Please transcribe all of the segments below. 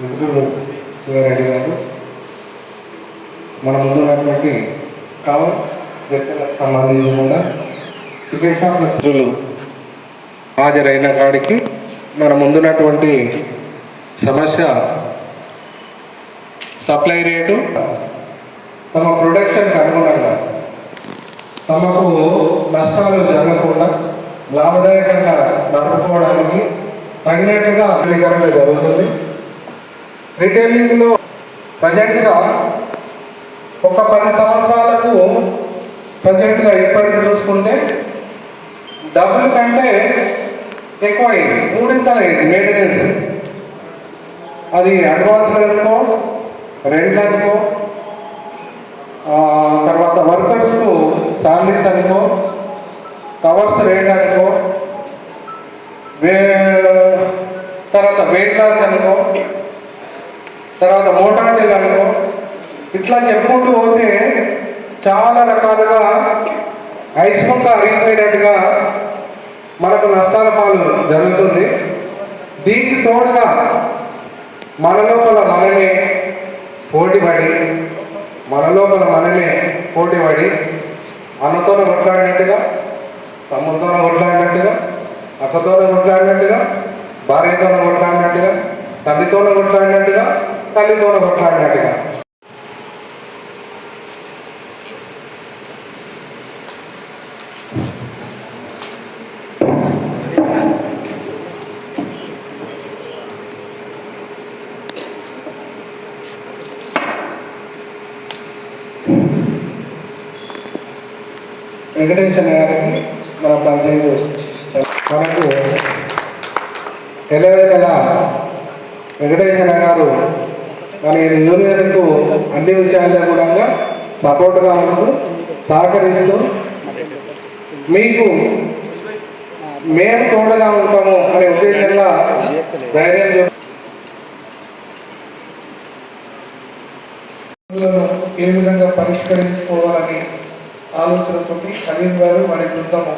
మిత్రులు శివారెడ్డి గారు మన ముందున్నటువంటి కావల్ వ్యక్తులకు సంబంధించకుండా చికెన్ షాప్ మిత్రులు హాజరైన కాడికి మన ముందున్నటువంటి సమస్య సప్లై రేటు తమ ప్రొడక్షన్కి అనుగుణంగా తమకు నష్టాలు జరగకుండా లాభదాయకంగా నడుపుకోవడానికి తగినట్టుగా అమలీకరణ జరుగుతుంది. రిటైలింగ్లో ప్రజెంట్గా ఒక పది సంవత్సరాలకు ప్రజెంట్గా ఇప్పటికి చూసుకుంటే డబ్బుల కంటే ఎక్కువ అయింది మూడింతలు అయింది మెయింటెనెన్స్ అది అడ్వాన్స్ అనుకో రెంట్ అనుకో తర్వాత వర్కర్స్కు శాలరీస్ అనుకో కవర్స్ రేట్ అనుకో వే తర్వాత వెయిట్ లాస్ అనుకో తర్వాత మోటార్లు ఇట్లా చెప్పుకుంటూ పోతే చాలా రకాలుగా ఐస్ ముక్క అరిగిపోయినట్టుగా మనకు నష్టాల పాలు జరుగుతుంది. దీనికి తోడుగా మన లోపల మనమే పోటీపడి మన లోపల మనమే పోటీపడి అన్నతోనే కొట్లాడినట్టుగా తమ్ముడితోనే కొట్లాడినట్టుగా అక్కతోనే కొట్లాడినట్టుగా భార్యతోనే కొట్లాడినట్టుగా తల్లితోనే కొట్లాడినట్టుగా తల్లితోనే కొట్లాడినట్టుగా వెంకటేశ్వర గారికి మన పంచాయతీ మనకు ఎలవేళ వెంకటేశ్వర గారు మన యూనియన్కు అన్ని విషయాల్లో కూడా సపోర్ట్గా ఉంటూ సహకరిస్తూ మీకు మేము తోడుగా ఉంటాము అనే ఉద్దేశంగా ధైర్యం ఏ విధంగా పరిష్కరించుకోవాలని ఆలోచనతో కలీం గారు వారి బృందము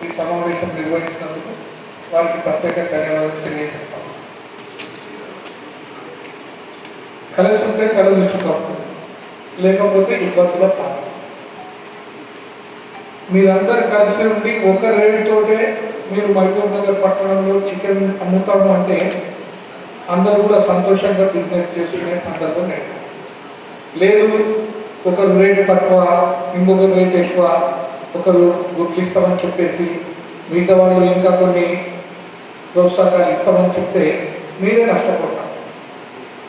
ఈ సమావేశం నిర్వహించినందుకు వారికి ప్రత్యేక ధన్యవాదాలు తెలియజేస్తాం కలిసి ఉంటే కలుగుతాం లేకపోతే ఇబ్బందుల పాలు. మీరందరు కలిసి ఉండి ఒక రేటుతోటే మీరు మహబూబ్ నగర్ పట్టణంలో చికెన్ అమ్ముతాము అంటే అందరూ కూడా సంతోషంగా బిజినెస్ చేసుకునే సందర్భం లేదు. లేదు ఒకరు రేటు తక్కువ ఇంకొకరు రేటు ఎక్కువ ఒకరు గుట్లు ఇస్తామని చెప్పేసి మిగతా వాళ్ళు ఇంకా కొన్ని ప్రోత్సాహాలు ఇస్తామని చెప్తే మీరే నష్టపోతారు.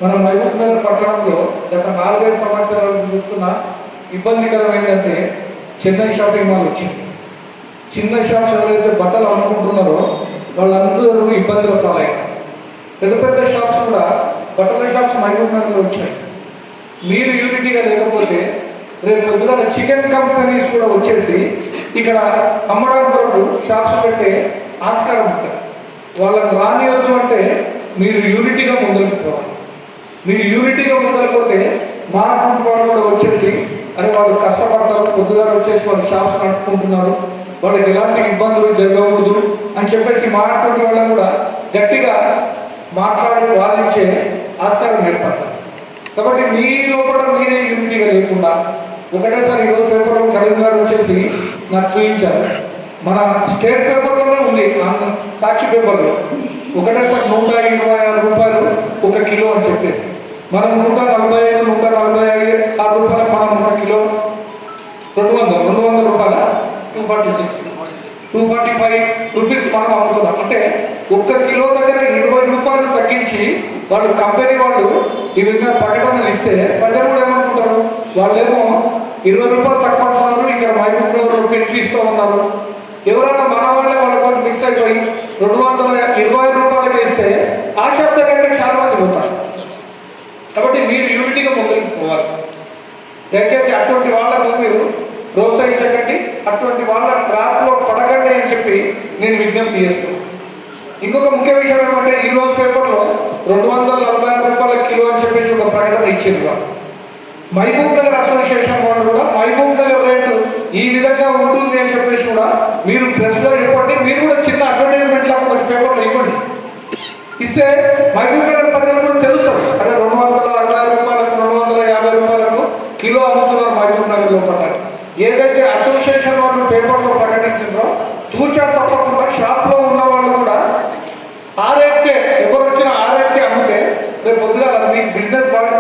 మన మహబూబ్ నగర్ పట్టణంలో గత నాలుగైదు సంవత్సరాల నుంచి చూస్తున్న ఇబ్బందికరమైందంటే చెన్నై షాపింగ్ మాల్ వచ్చింది. చిన్న షాప్స్ ఎవరైతే బట్టలు అమ్ముకుంటున్నారో వాళ్ళందరూ ఇబ్బందులు పాలయ్యారు పెద్ద పెద్ద షాప్స్ కూడా బట్టల షాప్స్ మహబూబ్ నగర్లో వచ్చినాయి మీరు యూనిటీగా లేకపోతే రేపు పొద్దున చికెన్ కంపెనీస్ కూడా వచ్చేసి ఇక్కడ అమ్మడానికి వరకు షాప్స్ పెట్టే ఆస్కారం ఉంటుంది. వాళ్ళని రానియొద్దు అంటే మీరు యూనిటీగా ముందుకు పోవాలి. మీరు యూనిటీగా ముందరిపోతే మాట్లాడుకుంటూ వాళ్ళు కూడా వచ్చేసి అరే వాళ్ళు కష్టపడతారు పొద్దుగా వచ్చేసి వాళ్ళు షాప్స్ నడుపుకుంటున్నారు వాళ్ళకి ఎలాంటి ఇబ్బందులు జరగకూడదు అని చెప్పేసి మాట్లాడుకునే వాళ్ళని కూడా గట్టిగా మాట్లాడి వాదించే ఆస్కారం ఏర్పడతారు కాబట్టి మీ లోపల మీరే యూనిటీగా లేకుండా ఒకటేసారి ఈరోజు పేపర్లో కరీం గారు వచ్చేసి నాకు చూపించారు. మన స్టేట్ పేపర్లోనే ఉంది సాక్షి పేపర్లో. ఒకటేసారి నూట ఇరవై ఆరు రూపాయలు ఒక కిలో అని చెప్పేసి. మనం నూట నలభై ఐదు నూట నలభై ఐదు ఆరు రూపాయలు మనం ఒక కిలో. రెండు వందలు రెండు వందల రూపాయల? Two forty six two forty five rupees మనం అమ్ముతున్నాం అంటే ఒక్క కిలో దగ్గర ఇరవై రూపాయలు తగ్గించి వాళ్ళు కంపెనీ వాళ్ళు ఈ విధంగా ప్రకటనలు ఇస్తే ప్రజలు కూడా ఏమనుకుంటారు? వాళ్ళేమో ఇరవై రూపాయలు తక్కువ అంటున్నారు ఇక్కడ నగర్ పెంచి ఇస్తూ ఉన్నారు. ఎవరైనా మన వాళ్ళే వాళ్ళతో మిక్స్ అయిపోయి రెండు వందల ఇరవై రూపాయలకి ఇస్తే ఆ శబ్ద కంటే చాలా మంది పోతారు. కాబట్టి మీరు యూనిటీగా ముందుకు పోవాలి. దయచేసి అటువంటి వాళ్ళకు మీరు ప్రోత్సహించకండి. అటువంటి వాళ్ళ ట్రాప్లో పడకండి అని చెప్పి నేను విజ్ఞప్తి చేస్తున్నాను ఇంకొక ముఖ్య విషయం ఏమంటే ఈ రోజు పేపర్లో రెండు వందల నలభై రూపాయల కిలో అని చెప్పేసి ఒక ప్రకటన ఇచ్చింది వాళ్ళు. మహబూబ్ నగర్ అసోసియేషన్ వాళ్ళు కూడా మహబూబ్ నగర్ రేటు ఈ విధంగా ఉంటుంది అని చెప్పేసి కూడా మీరు ప్రెస్లో ఇవ్వండి. మీరు కూడా చిన్న అడ్వర్టైజ్మెంట్ లాగా ఒకటి పేపర్లో ఇవ్వండి. ఇస్తే మహబూబ్ నగర్ ప్రజలు కూడా తెలుస్తారు అరే రెండు వందల అరవై రూపాయలకు రెండు వందల యాభై రూపాయలకు కిలో అమ్ముతున్నారు మహబూబ్ నగర్లో పడ్డారు ఏదైతే అసోసియేషన్ వాళ్ళు పేపర్లో ప్రకటించారో తూచా తప్పకుండా షాప్లో ఉన్న వాళ్ళు కూడా ఆర్ఎఫ్కే ఎవరు వచ్చిన ఆర్ఎఫ్కే అమ్మితే రేపు పొద్దుగా మీకు బిజినెస్ బాగా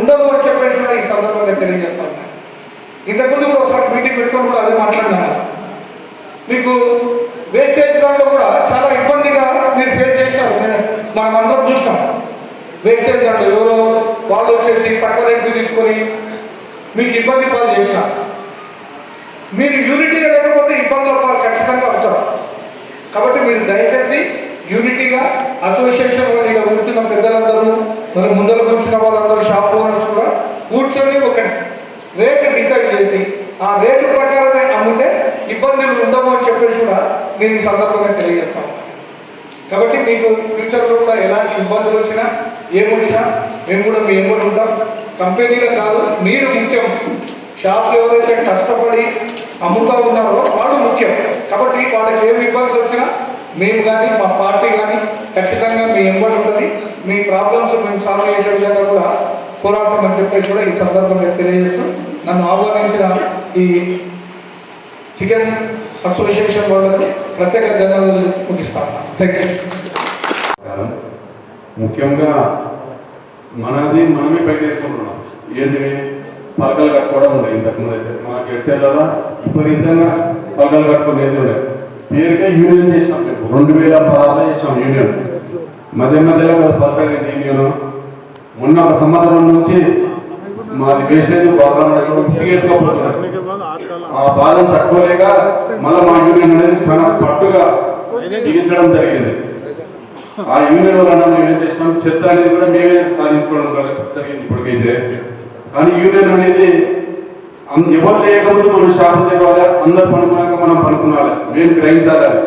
ఉండదు అని చెప్పేసి కూడా ఈ సందర్భంగా తెలియజేస్తాను. ఇంతకుముందు కూడా ఒకసారి మీటింగ్ పెట్టుకొని కూడా అదే మాట్లాడినాను మీకు వేస్టేజ్ దాంట్లో కూడా చాలా ఇబ్బందిగా మీరు ఫేస్ చేసినారు మనం అందరం చూసినాం. వేస్టేజ్ దాంట్లో ఎవరో వాళ్ళు వచ్చేసి తక్కువ రేట్లు తీసుకొని మీకు ఇబ్బంది పాలు చేసిన మీరు యూనిటీగా లేకపోతే ఇబ్బందుల పాలు ఖచ్చితంగా వస్తారు కాబట్టి మీరు దయచేసి యూనిటీగా అసోసియేషన్ వారిగా ఇక్కడ కూర్చున్న పెద్దలందరూ మరి ముందర కూర్చున్న వాళ్ళందరూ షాప్ ఓనర్స్ కూడా కూర్చొని ఒక రేటు డిసైడ్ చేసి ఆ రేటు ప్రకారమే అమ్ముంటే ఇబ్బందులు ఉండవు అని చెప్పేసి కూడా నేను ఈ సందర్భంగా తెలియజేస్తాను. కాబట్టి మీకు ఫ్యూచర్లో కూడా ఎలాంటి ఇబ్బందులు వచ్చినా ఏమొచ్చినా మేము కూడా మీ ఎంబడి ఉంటాం. కంపెనీలో కాదు మీరు ముఖ్యం. షాప్లో ఎవరైతే కష్టపడి అమ్ముతా ఉన్నారో వాళ్ళు ముఖ్యం. కాబట్టి వాళ్ళకి ఏమి ఇబ్బందులు వచ్చినా మేము కానీ మా పార్టీ కానీ ఖచ్చితంగా మీ ఎంబడి ఉంటుంది. మీ ప్రాబ్లమ్స్ మేము సాల్వ్ చేసే విధంగా కూడా పోరాడతామని చెప్పేసి కూడా ఈ సందర్భంగా తెలియజేస్తూ నన్ను ఆహ్వానించిన ఈ చికెన్ అసోసియేషన్ వాళ్ళకు ప్రత్యేక ధన్యవాదాలు ముగిస్తాను థ్యాంక్ యూ ముఖ్యంగా మనది మనమే పెట్టేసుకుంటున్నాం ఏంటి? పలకలు కట్టుకోవడం ఉండే ఇంతకుముందు అయితే మా గెడ్చెలలో విపరీతంగా పలకలు కట్టుకునేది ఉండేది. పేరుగా యూనియన్ చేసినాం మేము. రెండు వేల పదహారులో చేసినాం యూనియన్. మధ్య మధ్యలో పలకలేదు యూనియన్. మొన్న ఒక సంవత్సరం నుంచి మాది వేసేది బాగా ఆ బాధను తట్టుకోలేక మళ్ళీ మా యూనియన్ అనేది చాలా పట్టుగా తీయించడం జరిగింది. ఆ యూనియన్ వలన మేము ఏం చేసినాం? చెత్త అనేది కూడా మేమే సాధించుకోవడం జరిగింది ఇప్పటికైతే. కానీ యూనియన్ అనేది ఎవరు లేకపోతే మనం షాపు తెరవాలి అందరు పనుకున్నాక మనం పనుకున్నాలి మేము గ్రహించాలి అది.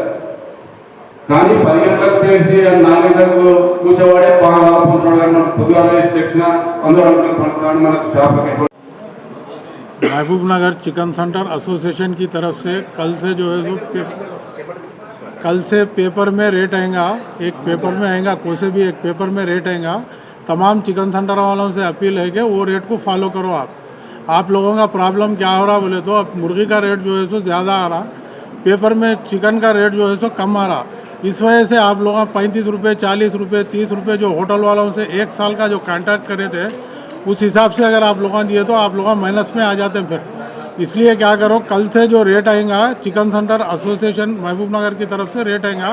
కానీ పది గంటలకు తెలిసి నాలుగు గంటలకు కూర్చోవాడే బాగా లాభపడుతున్నాడు కానీ మనం పొద్దుగా వేసి తెచ్చిన అందరూ అనుకుని పనుకున్నాడు మనకు షాపుకి महबूब नगर चिकन सेंटर एसोसिएशन की तरफ से कल से जो है सो पे, कल से पेपर में रेट आएगा एक पेपर में आएगा कोई से भी एक पेपर में रेट आएगा तमाम चिकन सेंटर वालों से अपील है कि वो रेट को फॉलो करो आप आप लोगों का प्रॉब्लम क्या हो रहा बोले तो अब मुर्गी का रेट जो है सो ज़्यादा आ रहा। पेपर में चिकन का रेट जो है सो कम आ रहा। इस वजह से आप लोग पैंतीस रुपये चालीस रुपये तीस रुपये जो होटल वालों से एक साल का जो कॉन्ट्रैक्ट करे थे, उस हिसाब से अगर आप लोगों दिए तो आप लोग माइनस में आ जाते हैं फिर। इसलिए क्या करो, कल से जो रेट आएगा चिकन सेंटर एसोसिएशन महबूब नगर की तरफ़ से रेट आएगा।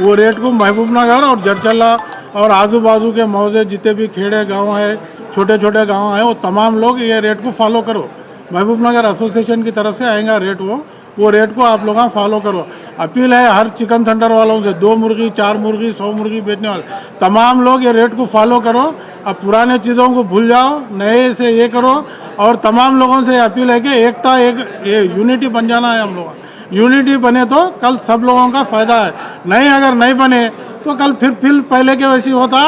वो रेट को महबूब नगर और जड़चल्ला और आजू बाजू के मौजे जितने भी खेड़े गाँव है छोटे छोटे गाँव हैं, वो तमाम लोग ये रेट को फॉलो करो। महबूब नगर एसोसिएशन की तरफ़ से आएगा रेट वो। वो रेट को आप लोग फॉलो करो। अपील है हर चिकन थंडर वालों से, दो मुर्गी, चार मुर्गी, सौ मुर्गी बेचने वाले, तमाम लोग ये रेट को फॉलो करो। अब पुराने चीज़ों को भूल जाओ, नए से ये करो और तमाम लोगों से अपील है कि एकता, एक ये यूनिटी बन जाना है हम लोग यूनिटी बने तो कल सब लोगों का फ़ायदा है। नहीं अगर नहीं बने तो कल फिर फिर पहले के वैसी होता।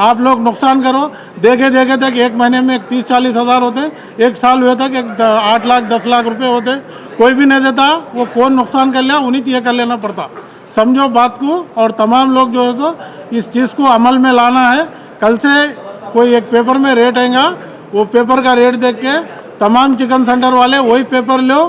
आप लोग नुकसान करो। देखे देखे तक एक महीने में तीस, चालीस हज़ार होते। एक साल हुए तक एक आठ लाख, दस लाख रुपए होते। कोई भी नहीं देता, वो कौन नुकसान कर लिया उन्हीं ये कर लेना पड़ता। समझो बात को, और तमाम लोग जो है तो इस चीज़ को अमल में लाना है। कल से कोई एक पेपर में रेट आएगा, वो पेपर का रेट देख के तमाम चिकन सेंटर वाले वही पेपर लो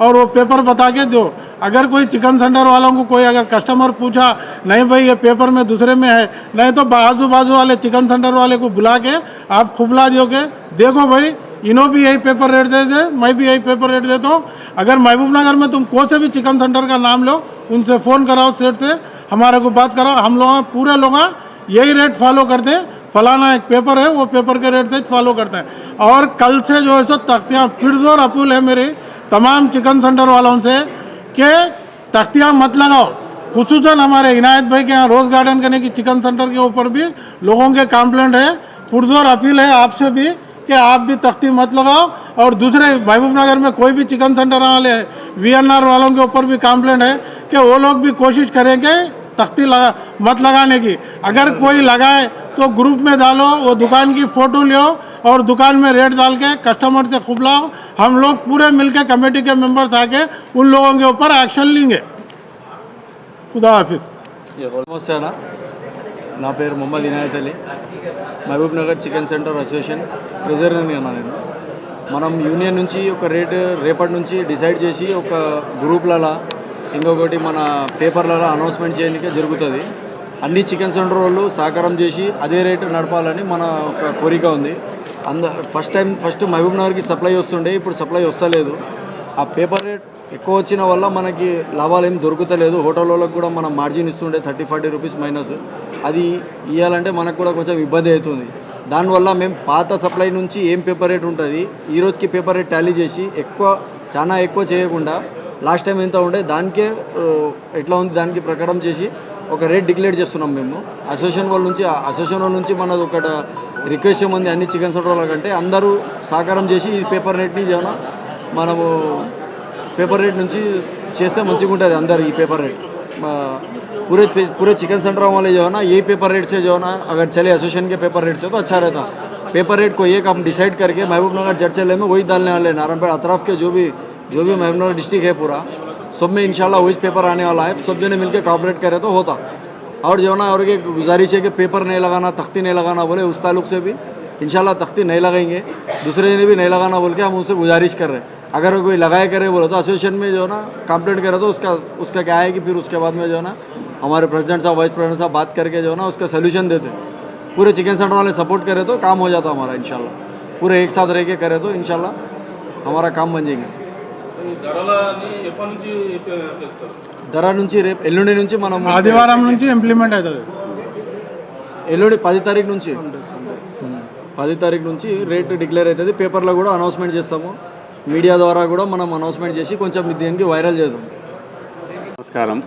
और वो पेपर बता के दो। अगर कोई चिकन सेंटर वालों को कोई अगर कस्टमर पूछा, नहीं भाई, ये पेपर में दूसरे में है। नहीं तो बाजू बाजू वाले चिकन सेंटर वाले को बुला के आप खुबला दोगे। देखो भाई, इन्हों भी यही पेपर रेट दे दे, मैं भी यही पेपर रेट देता हूँ। अगर महबूब नगर में तुम कोई से भी चिकन सेंटर का नाम लो, उनसे फ़ोन कराओ सेठ से, हमारे को बात कराओ। हम लोग, पूरे लोग यही रेट फॉलो करते हैं। फलाना एक पेपर है, वो पेपर के रेट से फॉलो करते हैं। और कल से जो है सो तख्तियाँ फिर ज़ोर अपील है मेरी। तमाम चिकन सेंटर वालों से कि तख्तियाँ मत लगाओ। खसूसन हमारे इनायत भाई के यहाँ रोज़ गार्डन करने की चिकन सेंटर के ऊपर भी लोगों के कंप्लेंट है। पुरजोर अपील है आपसे भी कि आप भी तख्ती मत लगाओ और दूसरे महबूब नगर में कोई भी चिकन सेंटर वाले वी वालों के ऊपर भी कंप्लेंट है कि वो लोग भी कोशिश करेंगे तख्ती लगा, मत लगाने की। अगर कोई लगाए तो ग्रुप में डालो, वो दुकान की फ़ोटो लो और दुकान में रेट डाल के कस्टमर से खूब लाओ हम लोग पूरे मिलके कमेटी के मेंबर्स आके उन लोगों के ऊपर एक्शन लेंगे खुदा हाफिज़ నమస్తే అన్న నా పేరు Mohammed Inayat Ali Mahabub Nagar chicken centre association ప్రెసిడెంట్ని అన్న నేను మనం యూనియన్ నుంచి ఒక రేటు రేపటి నుంచి డిసైడ్ చేసి ఒక గ్రూప్లలో ఇంకొకటి మన పేపర్లలో అనౌన్స్మెంట్ చేయడానికే జరుగుతుంది అన్ని చికెన్ సెంటర్ వాళ్ళు సహకారం చేసి అదే రేటు నడపాలని మన ఒక కోరిక ఉంది. అంద ఫస్ట్ టైం ఫస్ట్ మహబూబ్ నగర్కి సప్లై వస్తుండే ఇప్పుడు సప్లై వస్తలేదు. ఆ పేపర్ రేట్ ఎక్కువ వచ్చిన వల్ల మనకి లాభాలు ఏం దొరుకుతలేదు. హోటల్ వాళ్ళకి కూడా మనం మార్జిన్ ఇస్తుండే థర్టీ ఫార్టీ రూపీస్ మైనస్ అది ఇవ్వాలంటే మనకు కూడా కొంచెం ఇబ్బంది అవుతుంది. దానివల్ల మేము పాత సప్లై నుంచి ఏం పేపర్ రేట్ ఉంటుంది ఈ రోజుకి పేపర్ రేట్ టాలీ చేసి ఎక్కువ చాలా ఎక్కువ చేయకుండా లాస్ట్ టైం ఎంత ఉండే దానికే ఎట్లా ఉంది దానికి ప్రకారం చేసి ఒక రేట్ డిక్లేర్ చేస్తున్నాం మేము అసోసియేషన్ వాళ్ళ నుంచి అసోసియేషన్ వాళ్ళ నుంచి మనది ఒక రిక్వెస్ట్ ఏముంది అన్ని చికెన్ సెంటర్ వాళ్ళ కంటే అందరూ సహకారం చేసి ఈ పేపర్ రేట్ని ఏమైనా మనము पेपर रेट నుంచి చేస్తే మంచిగా ఉంటుంది అందరు ఈ पेपर रेट आ, पूरे पूरे चिकन सेंटर वाले जो है ना यही पेपर रेट से जो है ना अगर चले एसोसिएशन के पेपर रेट से तो अच्छा रहता पेपर रेट को एक हम डिसाइड करके महबूब नगर जड़चले में वही डालने वाले हैं। नारायणपेट अतराफ के जो भी जो भी महबूब नगर डिस्ट्रिक्ट है पूरा सब में इंशाल्लाह वही पेपर आने वाला है। सब जने मिलकर कॉपरेट करे तो होता। और जो ना, और एक गुजारिश है कि पेपर नहीं लगाना, तख्ती नहीं लगाना बोले उस ताल्लुक से भी। इंशाल्लाह तख्ती नहीं लगाएँगे। दूसरे जने भी नहीं लगाना बोल के हम उनसे गुजारिश कर रहे हैं। अगर कोई लगाया करे बोले तो एसोसिएशन में जो है ना कंप्लेंट करे तो उसका उसका क्या है कि फिर उसके बाद में जो है ना, हमारे प्रेसिडेंट साहब वाइस प्रेसिडेंट साहब बात करके जो है ना, उसका सोल्यूशन देते। पूरे चिकन सेंटर वाले सपोर्ट करे तो काम हो जाता हमारा, इंशाल्लाह। पूरे एक साथ रह के करे तो इंशाल्लाह हमारा काम बन जाएँगे। ధర నుంచి రేపు ఎల్లుండి నుంచి మనం ఆదివారం నుంచి ఇంప్లిమెంట్ అవుతుంది. ఎల్లుండి పది తారీఖు నుంచి. పది తారీఖు నుంచి రేట్ డిక్లేర్ అవుతుంది. పేపర్లో కూడా అనౌన్స్మెంట్ చేస్తాము. మీడియా ద్వారా కూడా మనం అనౌన్స్మెంట్ చేసి కొంచెం దీనికి వైరల్ చేద్దాం. నమస్కారం.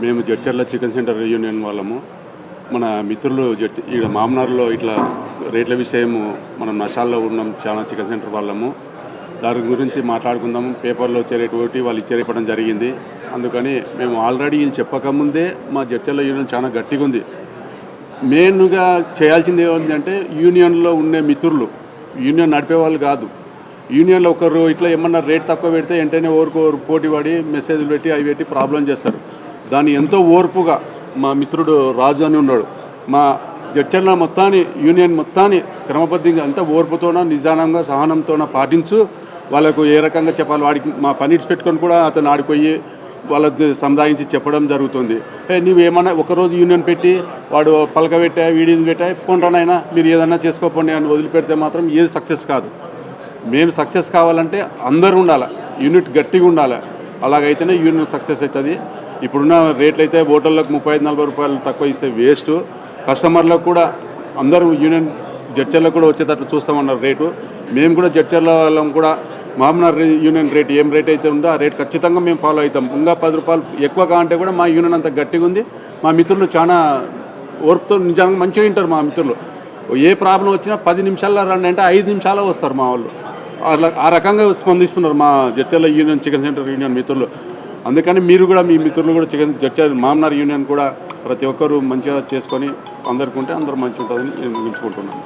మేము జడ్చర్ల చికెన్ సెంటర్ యూనియన్ వాళ్ళము. మన మిత్రులు జడ్చ ఇక్కడ మామనార్లో ఇట్లా రేట్ల విషయము మనం నష్టాల్లో ఉన్నాం చాలా చికెన్ సెంటర్ వాళ్ళము. దాని గురించి మాట్లాడుకుందాం. పేపర్లో వచ్చే వాళ్ళు ఇచ్చేరేపడం జరిగింది. అందుకని మేము ఆల్రెడీ వీళ్ళు చెప్పకముందే మా జడ్చర్ల యూనియన్ చాలా గట్టిగా ఉంది. మెయిన్గా చేయాల్సింది ఏమంటే యూనియన్లో ఉండే మిత్రులు యూనియన్ నడిపే వాళ్ళు కాదు. యూనియన్లో ఒకరు ఇట్లా ఏమన్నా రేట్ తక్కువ పెడితే వెంటనే ఓరుకోరు పోటీ పడి మెసేజ్లు పెట్టి అవి పెట్టి ప్రాబ్లం చేస్తారు. దాన్ని ఎంతో ఓర్పుగా మా మిత్రుడు రాజు అని ఉన్నాడు. మా జడ్చర్ల మొత్తాన్ని యూనియన్ మొత్తాన్ని క్రమబద్ధంగా అంతా ఓర్పుతోన నిజానంగా సహనంతోన పాటించు. వాళ్ళకు ఏ రకంగా చెప్పాలి వాడికి మా పని పెట్టుకొని కూడా అతను ఆడిపోయి వాళ్ళ సంధాయించి చెప్పడం జరుగుతుంది. ఏ ఏమన్నా ఒకరోజు యూనియన్ పెట్టి వాడు పలక పెట్టా వీడియో పెట్టా పోంటానైనా మీరు ఏదన్నా చేసుకోపోండి అని వదిలిపెడితే మాత్రం ఏది సక్సెస్ కాదు. మేము సక్సెస్ కావాలంటే అందరూ ఉండాలి యూనిట్ గట్టిగా ఉండాలి. అలాగైతేనే యూనియన్ సక్సెస్ అవుతుంది ఇప్పుడున్న రేట్లు అయితే హోటళ్ళకు ముప్పై ఐదు నలభై రూపాయలు తక్కువ ఇస్తే వేస్ట్. కస్టమర్లకు కూడా అందరూ యూనియన్ జడ్చర్లకు కూడా వచ్చేటట్టు చూస్తామన్నారు రేటు. మేము కూడా జడ్చర్ల వాళ్ళం కూడా మామూలు యూనియన్ రేట్ ఏం రేట్ అయితే ఉందో ఆ రేట్ ఖచ్చితంగా మేము ఫాలో అవుతాం. ఇంకా పది రూపాయలు ఎక్కువ కావంటే కూడా మా యూనియన్ అంత గట్టిగా ఉంది. మా మిత్రులు చాలా ఓర్పుతో నిజంగా మంచిగా వింటారు మా మిత్రులు. ఏ ప్రాబ్లం వచ్చినా పది నిమిషాల్లో రండి అంటే ఐదు నిమిషాల్లో వస్తారు మా వాళ్ళు. అట్లా ఆ రకంగా స్పందిస్తున్నారు మా Jadcherla union chicken centre union మిత్రులు. అందుకని మీరు కూడా మీ మిత్రులు కూడా చికెన్ జడ్చర్ మామనార్ యూనియన్ కూడా ప్రతి ఒక్కరూ మంచిగా చేసుకొని అందరికి ఉంటే అందరూ మంచిగా ఉంటుందని నేను ముగించుకుంటున్నాను.